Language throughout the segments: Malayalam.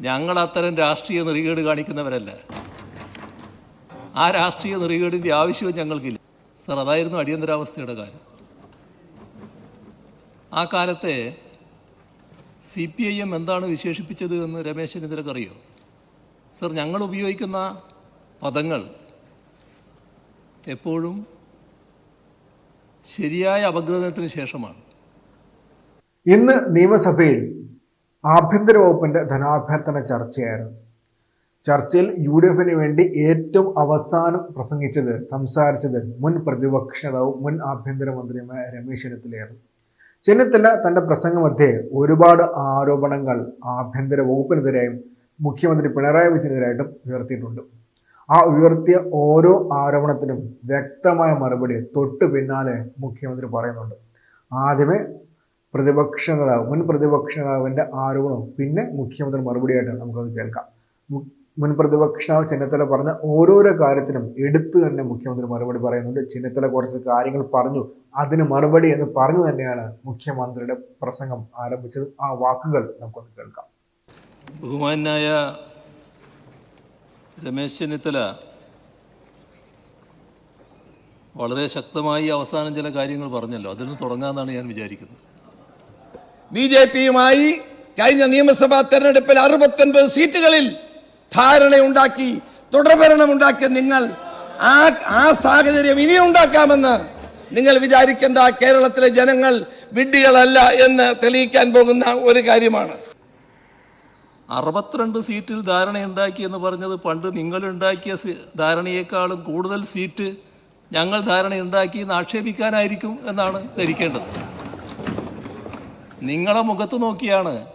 ഞങ്ങൾ അത്തരം രാഷ്ട്രീയ നെറികേട് കാണിക്കുന്നവരല്ല. ആ രാഷ്ട്രീയ നെറികേടിന്റെ ആവശ്യവും ഞങ്ങൾക്കില്ല. സർ അതായിരുന്നു അടിയന്തരാവസ്ഥയുടെ കാലം ആ കാലത്തെ സി പി ഐ എം എന്താണ് വിശേഷിപ്പിച്ചത് എന്ന് രമേശ് ചെന്നിത്തലക്കറിയോ? സർ ഞങ്ങൾ ഉപയോഗിക്കുന്ന പദങ്ങൾ എപ്പോഴും ശരിയായ അപഗ്രഥനത്തിന് ശേഷമാണ്. ഇന്ന് നിയമസഭയിൽ ആഭ്യന്തര വകുപ്പിന്റെ ധനാഭ്യർത്ഥന ചർച്ചയായിരുന്നു. ചർച്ചയിൽ യു ഡി എഫിന് വേണ്ടി ഏറ്റവും അവസാനം പ്രസംഗിച്ചത് സംസാരിച്ചത് മുൻ പ്രതിപക്ഷ നേതാവും മുൻ ആഭ്യന്തരമന്ത്രിയുമായ രമേശ് ചെന്നിത്തലയായിരുന്നു. ചെന്നിത്തല തന്റെ പ്രസംഗമധ്യേ ഒരുപാട് ആരോപണങ്ങൾ ആഭ്യന്തര വകുപ്പിനെതിരായും മുഖ്യമന്ത്രി പിണറായി വിജയനെതിരായിട്ടും ഉയർത്തിയിട്ടുണ്ട്. ആ ഉയർത്തിയ ഓരോ ആരോപണത്തിനും വ്യക്തമായ മറുപടി തൊട്ടു പിന്നാലെ മുഖ്യമന്ത്രി പറയുന്നുണ്ട്. ആദ്യമേ പ്രതിപക്ഷ മുൻ പ്രതിപക്ഷ ആരോപണവും പിന്നെ മുഖ്യമന്ത്രി മറുപടിയായിട്ട് നമുക്കത് കേൾക്കാം. മുൻ പ്രതിപക്ഷ ചെന്നിത്തല പറഞ്ഞ ഓരോരോ കാര്യത്തിനും എടുത്തു തന്നെ മുഖ്യമന്ത്രി മറുപടി പറയുന്നുണ്ട്. ചെന്നിത്തല കുറച്ച് കാര്യങ്ങൾ പറഞ്ഞു. അതിന് മറുപടി എന്ന് പറഞ്ഞു തന്നെയാണ് മുഖ്യമന്ത്രിയുടെ പ്രസംഗം ആരംഭിച്ചത്. ആ വാക്കുകൾ നമുക്കൊന്ന് കേൾക്കാം. ബഹുമാനായ രമേശ് ചെന്നിത്തല വളരെ ശക്തമായി അവസാനം ചില കാര്യങ്ങൾ പറഞ്ഞല്ലോ. അതിൽ നിന്ന് തുടങ്ങാമെന്നാണ് ഞാൻ വിചാരിക്കുന്നത്. ബി ജെ പിയുമായി കഴിഞ്ഞ നിയമസഭാ തെരഞ്ഞെടുപ്പിൽ അറുപത്തൊൻപത് സീറ്റുകളിൽ ധാരണയുണ്ടാക്കി തുടർഭരണമുണ്ടാക്കിയ നിങ്ങൾ ആ ആ സാഹചര്യം ഇനിയും ഉണ്ടാക്കാമെന്ന് നിങ്ങൾ വിചാരിക്കേണ്ട കേരളത്തിലെ ജനങ്ങൾ വിഡ്ഢികളല്ല എന്ന് തെളിയിക്കാൻ പോകുന്ന ഒരു കാര്യമാണ്. അറുപത്തിരണ്ട് സീറ്റിൽ ധാരണയുണ്ടാക്കി എന്ന് പറഞ്ഞത് പണ്ട് നിങ്ങളുണ്ടാക്കിയ ധാരണയേക്കാളും കൂടുതൽ സീറ്റ് ഞങ്ങൾ ധാരണയുണ്ടാക്കി എന്ന് ആക്ഷേപിക്കാനായിരിക്കും എന്നാണ് ധരിക്കേണ്ടത്. നിങ്ങളെ മുഖത്ത് നോക്കിയാണ്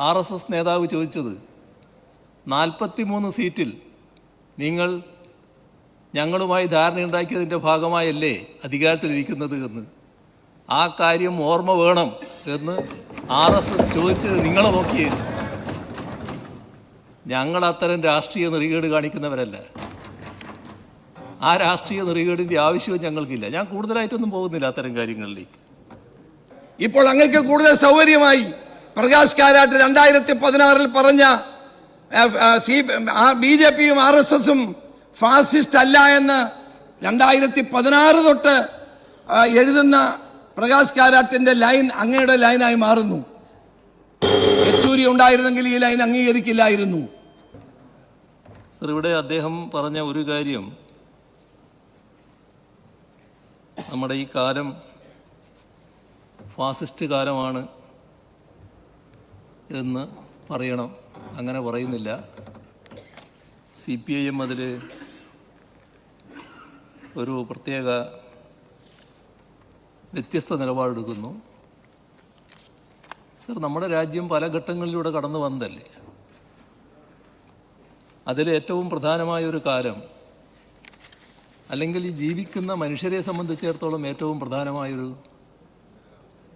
ആർ എസ് എസ് നേതാവ് ചോദിച്ചത്. നാൽപ്പത്തി മൂന്ന് സീറ്റിൽ നിങ്ങൾ ഞങ്ങളുമായി ധാരണയുണ്ടാക്കിയതിന്റെ ഭാഗമായല്ലേ അധികാരത്തിലിരിക്കുന്നത് എന്ന്. ആ കാര്യം ഓർമ്മ വേണം എന്ന് ആർ എസ് എസ് ചോദിച്ചത് നിങ്ങളെ നോക്കിയായിരുന്നു ഞങ്ങൾ അത്തരം രാഷ്ട്രീയ നെറികേട് കാണിക്കുന്നവരല്ല. ആ രാഷ്ട്രീയ നെറികേടിന്റെ ആവശ്യവും ഞങ്ങൾക്കില്ല. ഞാൻ കൂടുതലായിട്ടൊന്നും പോകുന്നില്ല അത്തരം കാര്യങ്ങളിലേക്ക്. ഇപ്പോൾ അങ്ങക്ക് കൂടുതൽ സൗകര്യമായി. പ്രകാശ് കാരാട്ട് രണ്ടായിരത്തി പതിനാറിൽ പറഞ്ഞ സി ബി ജെ പിയും ആർ എസ് എസും ഫാസിസ്റ്റ് അല്ല എന്ന് രണ്ടായിരത്തി പതിനാറ് തൊട്ട് എഴുതുന്ന പ്രകാശ് കാരാട്ടിന്റെ ലൈൻ അങ്ങയുടെ ലൈനായി മാറുന്നു. യെച്ചൂരി ഉണ്ടായിരുന്നെങ്കിൽ ഈ ലൈൻ അംഗീകരിക്കില്ലായിരുന്നു. സർ ഇവിടെ അദ്ദേഹം പറഞ്ഞ ഒരു കാര്യം. നമ്മുടെ ഈ കാലം ഫാസിസ്റ്റ് കാലമാണ് എന്ന് പറയണം. അങ്ങനെ പറയുന്നില്ല. സി പി ഐ എം അതിൽ ഒരു പ്രത്യേക വ്യത്യസ്ത നിലപാടെടുക്കുന്നു. സർ നമ്മുടെ രാജ്യം പല ഘട്ടങ്ങളിലൂടെ കടന്നു വന്നതല്ലേ? അതിൽ ഏറ്റവും പ്രധാനമായ ഒരു കാലം അല്ലെങ്കിൽ ജീവിക്കുന്ന മനുഷ്യരെ സംബന്ധിച്ചിടത്തോളം ഏറ്റവും പ്രധാനമായൊരു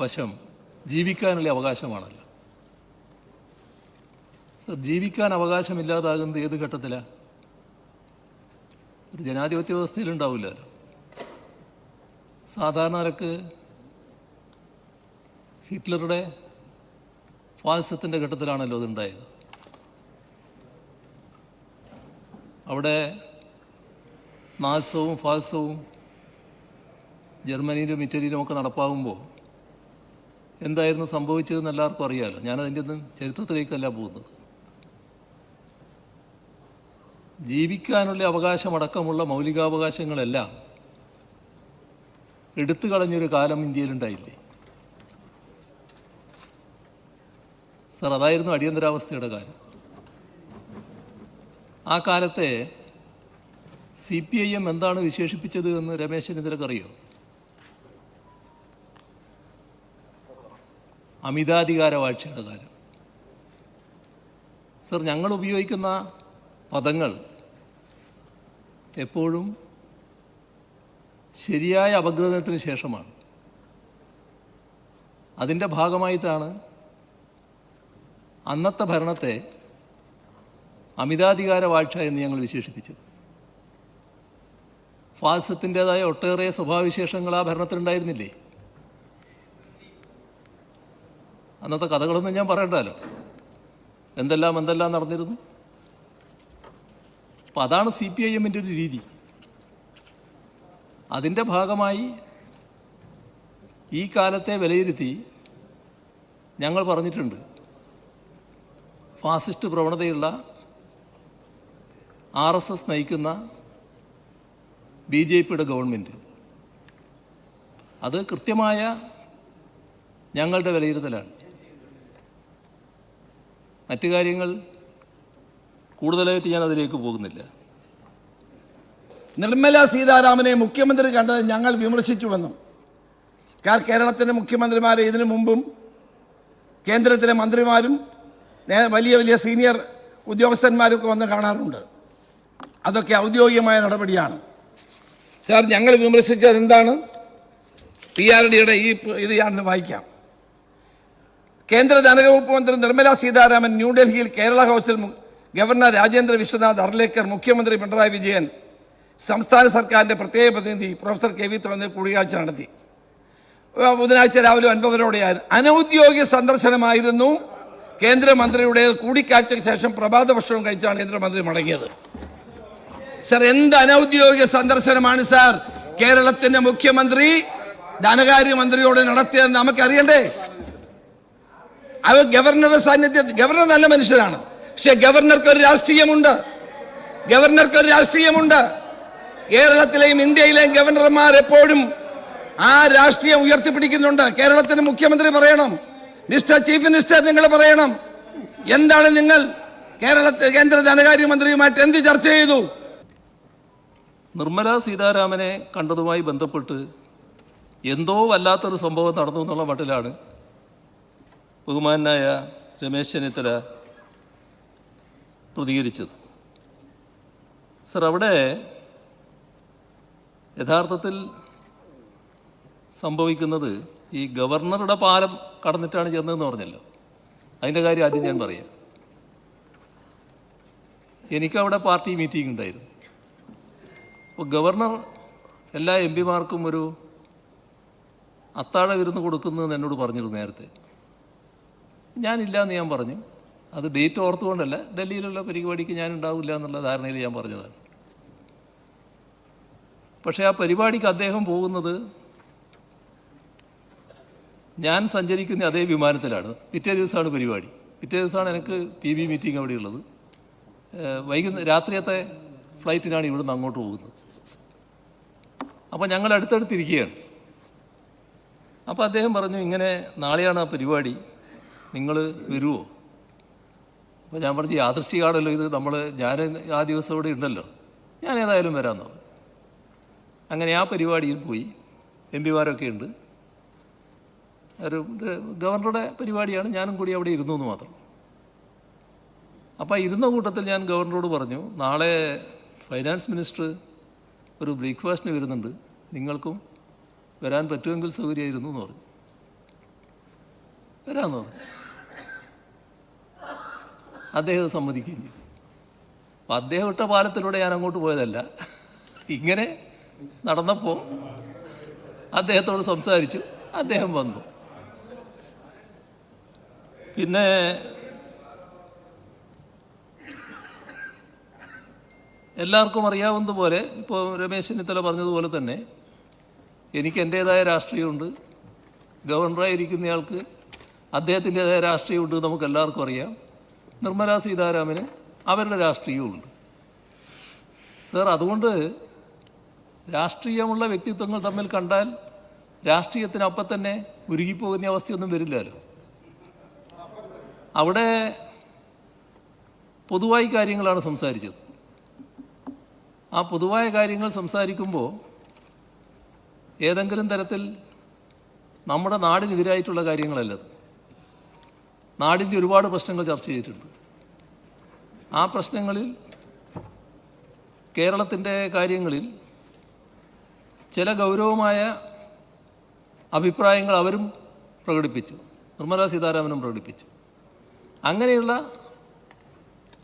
വശം ജീവിക്കാനുള്ള അവകാശമാണല്ലോ. സർ ജീവിക്കാൻ അവകാശമില്ലാതാകുന്നത് ഏത് ഘട്ടത്തിലാണ് ഒരു ജനാധിപത്യ വ്യവസ്ഥയിൽ ഉണ്ടാവില്ലല്ലോ സാധാരണ ഹിറ്റ്ലറുടെ ഫാസിസത്തിന്റെ ഘട്ടത്തിലാണല്ലോ അതുണ്ടായത്. അവിടെ നാസവും ഫാസവും ജർമ്മനിയിലും ഇറ്റലിയിലും ഒക്കെ നടപ്പാകുമ്പോൾ എന്തായിരുന്നു സംഭവിച്ചതെന്ന് എല്ലാവർക്കും അറിയാമല്ലോ ഞാനതിന്റെ ഒന്നും ചരിത്രത്തിലേക്കല്ല പോകുന്നത്. ജീവിക്കാനുള്ള അവകാശമടക്കമുള്ള മൗലികാവകാശങ്ങളെല്ലാം എടുത്തു കളഞ്ഞൊരു കാലം ഇന്ത്യയിലുണ്ടായില്ലേ? സർ അതായിരുന്നു അടിയന്തരാവസ്ഥയുടെ കാലം. ആ കാലത്തെ സി പി ഐ എം എന്താണ് വിശേഷിപ്പിച്ചത് എന്ന് രമേശ് ചെന്നിത്തലക്ക് അമിതാധികാര വാഴ്ചയുടെ കാലം സർ ഞങ്ങൾ ഉപയോഗിക്കുന്ന പദങ്ങൾ എപ്പോഴും ശരിയായ അപഗ്രഥനത്തിന് ശേഷമാണ്. അതിന്റെ ഭാഗമായിട്ടാണ് അന്നത്തെ ഭരണത്തെ അമിതാധികാര വാഴ്ച എന്ന് ഞങ്ങൾ വിശേഷിപ്പിച്ചത്. ഫാസത്തിന്റേതായ ഒട്ടേറെ സ്വഭാവവിശേഷങ്ങൾ ആ ഭരണത്തിലുണ്ടായിരുന്നില്ലേ? അന്നത്തെ കഥകളൊന്നും ഞാൻ പറയണ്ടല്ലോ എന്തെല്ലാം എന്തെല്ലാം നടന്നിരുന്നു. അപ്പം അതാണ് സി പി ഐ എമ്മിന്റെ ഒരു രീതി. അതിന്റെ ഭാഗമായി ഈ കാലത്തെ വിലയിരുത്തി ഞങ്ങൾ പറഞ്ഞിട്ടുണ്ട്. ഫാസിസ്റ്റ് പ്രവണതയുള്ള ആർ എസ് എസ് നയിക്കുന്ന ബി ജെ പിയുടെ ഗവൺമെന്റ് അത് കൃത്യമായ ഞങ്ങളുടെ വിലയിരുത്തലാണ്. മറ്റു കാര്യങ്ങൾ കൂടുതലായിട്ട് ഞാൻ അതിലേക്ക് പോകുന്നില്ല. നിർമ്മല സീതാരാമനെ മുഖ്യമന്ത്രി കണ്ടത് ഞങ്ങൾ വിമർശിച്ചുവെന്നും കാരണം കേരളത്തിന്റെ മുഖ്യമന്ത്രിമാരെ ഇതിനു മുമ്പും കേന്ദ്രത്തിലെ മന്ത്രിമാരും വലിയ വലിയ സീനിയർ ഉദ്യോഗസ്ഥന്മാരൊക്കെ വന്ന് കാണാറുണ്ട്. അതൊക്കെ ഔദ്യോഗികമായ നടപടിയാണ്. സാർ ഞങ്ങൾ വിമർശിച്ചത് എന്താണ് പി ആർ ഡിയുടെ ഈ ഇത് ഞാൻ വായിക്കാം. കേന്ദ്ര ധനവകുപ്പ് മന്ത്രി നിർമ്മല സീതാരാമൻ ന്യൂഡൽഹിയിൽ കേരള ഹൗസിൽ ഗവർണർ രാജേന്ദ്ര വിശ്വനാഥ് അർലേക്കർ മുഖ്യമന്ത്രി പിണറായി വിജയൻ സംസ്ഥാന സർക്കാരിന്റെ പ്രത്യേക പ്രതിനിധി പ്രൊഫസർ കെ വി തോന്നിയ കൂടിക്കാഴ്ച നടത്തി. ബുധനാഴ്ച രാവിലെ ഒൻപതരോടെയായിരുന്നു അനൗദ്യോഗിക സന്ദർശനമായിരുന്നു കേന്ദ്രമന്ത്രിയുടെ കൂടിക്കാഴ്ചയ്ക്ക് ശേഷം പ്രഭാത ഭക്ഷണം കഴിച്ചാണ് കേന്ദ്രമന്ത്രി മടങ്ങിയത്. സർ എന്ത് അനൗദ്യോഗിക സന്ദർശനമാണ് സാർ? കേരളത്തിന്റെ മുഖ്യമന്ത്രി ധനകാര്യമന്ത്രിയോട് നടത്തിയതെന്ന് നമുക്കറിയണ്ടേ? അത് ഗവർണറുടെ സാന്നിധ്യത്തിൽ ഗവർണർ നല്ല മനുഷ്യനാണ്. പക്ഷെ ഗവർണർക്ക് ഒരു രാഷ്ട്രീയമുണ്ട്. ഗവർണർക്ക് ഒരു രാഷ്ട്രീയമുണ്ട്. കേരളത്തിലെയും ഇന്ത്യയിലെയും ഗവർണർമാർ എപ്പോഴും ആ രാഷ്ട്രീയം ഉയർത്തിപ്പിടിക്കുന്നുണ്ട്. കേരളത്തിന്റെ മുഖ്യമന്ത്രി പറയണം. മിസ്റ്റർ ചീഫ് മിനിസ്റ്റർ നിങ്ങൾ പറയണം. എന്താണ് നിങ്ങൾ കേരളത്തെ കേന്ദ്ര ധനകാര്യമന്ത്രിയുമായിട്ട് എന്ത് ചർച്ച ചെയ്തു? നിർമ്മല സീതാരാമനെ കണ്ടതുമായി ബന്ധപ്പെട്ട് എന്തോ വല്ലാത്തൊരു സംഭവം നടന്നു എന്നുള്ള മട്ടിലാണ് ബഹുമാനായ രമേശ് ചെന്നിത്തല പ്രതികരിച്ചത്. സർ അവിടെ യഥാർത്ഥത്തിൽ സംഭവിക്കുന്നത് ഈ ഗവർണറുടെ പാലം കടന്നിട്ടാണ് ചെന്നതെന്ന് പറഞ്ഞല്ലോ. അതിന്റെ കാര്യം ആദ്യം ഞാൻ പറയാം. എനിക്കവിടെ പാർട്ടി മീറ്റിംഗ് ഉണ്ടായിരുന്നു. അപ്പോൾ ഗവർണർ എല്ലാ എം പിമാർക്കും ഒരു അത്താഴ വിരുന്ന് കൊടുക്കുന്നതെന്ന് എന്നോട് പറഞ്ഞിരുന്നു നേരത്തെ. ഞാനില്ല എന്ന് ഞാൻ പറഞ്ഞു. അത് ഡേറ്റ് ഓർത്തുകൊണ്ടല്ല ഡൽഹിയിലുള്ള പരിപാടിക്ക് ഞാൻ ഉണ്ടാവില്ല എന്നുള്ള ധാരണയിൽ ഞാൻ പറഞ്ഞതാണ്. പക്ഷേ ആ പരിപാടിക്ക് അദ്ദേഹം പോകുന്നത് ഞാൻ സഞ്ചരിക്കുന്ന അതേ വിമാനത്തിലാണ്. പിറ്റേ ദിവസമാണ് പരിപാടി. പിറ്റേ ദിവസമാണ് എനിക്ക് പി ബി മീറ്റിംഗ് അവിടെയുള്ളത്. വൈകുന്ന രാത്രിയത്തെ ഫ്ലൈറ്റിനാണ് ഇവിടുന്ന് അങ്ങോട്ട് പോകുന്നത്. അപ്പോൾ ഞങ്ങൾ അടുത്തടുത്തിരിക്കുകയാണ് അപ്പോൾ അദ്ദേഹം പറഞ്ഞു ഇങ്ങനെ നാളെയാണ് ആ പരിപാടി. നിങ്ങൾ വരുമോ അപ്പോൾ ഞാൻ പറഞ്ഞു യാദൃശ്ചികമാണല്ലോ ഇത് നമ്മൾ ഞാൻ ആ ദിവസം ഇവിടെ ഉണ്ടല്ലോ. ഞാൻ ഏതായാലും വരാമെന്ന് അങ്ങനെ ആ പരിപാടിയിൽ പോയി. എം പിമാരൊക്കെ ഉണ്ട്. ഒരു ഗവർണറുടെ പരിപാടിയാണ് ഞാനും കൂടി അവിടെ ഇരുന്നു എന്ന് മാത്രം. അപ്പോൾ ഇരുന്ന കൂട്ടത്തിൽ ഞാൻ ഗവർണറോട് പറഞ്ഞു നാളെ ഫൈനാൻസ് മിനിസ്റ്റർ ഒരു ബ്രേക്ക്ഫാസ്റ്റിന് വരുന്നുണ്ട്. നിങ്ങൾക്കും വരാൻ പറ്റുമെങ്കിൽ സൗകര്യമായിരുന്നു എന്ന് പറഞ്ഞു. വരാമെന്ന് പറഞ്ഞു. അദ്ദേഹം സമ്മതിക്കുകയും ചെയ്തു. അപ്പം അദ്ദേഹം ഇട്ട പാലത്തിലൂടെ ഞാൻ അങ്ങോട്ട് പോയതല്ല. ഇങ്ങനെ നടന്നപ്പോൾ അദ്ദേഹത്തോട് സംസാരിച്ചു. അദ്ദേഹം വന്നു. പിന്നെ എല്ലാവർക്കും അറിയാവുന്നതുപോലെ ഇപ്പോൾ രമേശ് ചെന്നിത്തല പറഞ്ഞതുപോലെ തന്നെ എനിക്ക് എന്റേതായ രാഷ്ട്രീയമുണ്ട്. ഗവർണറായിരിക്കുന്നയാൾക്ക് അദ്ദേഹത്തിന്റെതായ രാഷ്ട്രീയമുണ്ട് നമുക്ക് എല്ലാവർക്കും അറിയാം. നിർമ്മലാ സീതാരാമന് അവരുടെ രാഷ്ട്രീയവുമുണ്ട്. സർ അതുകൊണ്ട് രാഷ്ട്രീയമുള്ള വ്യക്തിത്വങ്ങൾ തമ്മിൽ കണ്ടാൽ രാഷ്ട്രീയത്തിനപ്പം തന്നെ ഉരുകിപ്പോകുന്ന അവസ്ഥയൊന്നും വരില്ലല്ലോ. അവിടെ പൊതുവായി കാര്യങ്ങളാണ് സംസാരിച്ചത്. ആ പൊതുവായ കാര്യങ്ങൾ സംസാരിക്കുമ്പോൾ ഏതെങ്കിലും തരത്തിൽ നമ്മുടെ നാടിനെതിരായിട്ടുള്ള കാര്യങ്ങളല്ലത്. നാടിന്റെ ഒരുപാട് പ്രശ്നങ്ങൾ ചർച്ച ചെയ്തിട്ടുണ്ട്. ആ പ്രശ്നങ്ങളിൽ കേരളത്തിന്റെ കാര്യങ്ങളിൽ ചില ഗൗരവമായ അഭിപ്രായങ്ങൾ അവരും പ്രകടിപ്പിച്ചു. നിർമ്മലാ സീതാരാമനും പ്രകടിപ്പിച്ചു. അങ്ങനെയുള്ള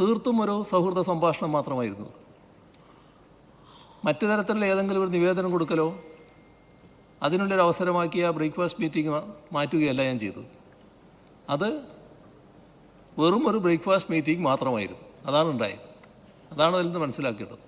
തീർത്തും ഒരു സൗഹൃദ സംഭാഷണം മാത്രമായിരുന്നു. മറ്റു തരത്തിലുള്ള ഏതെങ്കിലും ഒരു നിവേദനം കൊടുക്കലോ അതിനുള്ളൊരു അവസരമാക്കിയ ബ്രേക്ക്ഫാസ്റ്റ് മീറ്റിംഗ് മാറ്റുകയല്ല ഞാൻ ചെയ്തത്. അത് വെറും ഒരു ബ്രേക്ക്ഫാസ്റ്റ് മീറ്റിംഗ് മാത്രമായിരുന്നു. അതാണ് ഉണ്ടായത് അതാണ് അതിൽ നിന്ന് മനസ്സിലാക്കേണ്ടത്.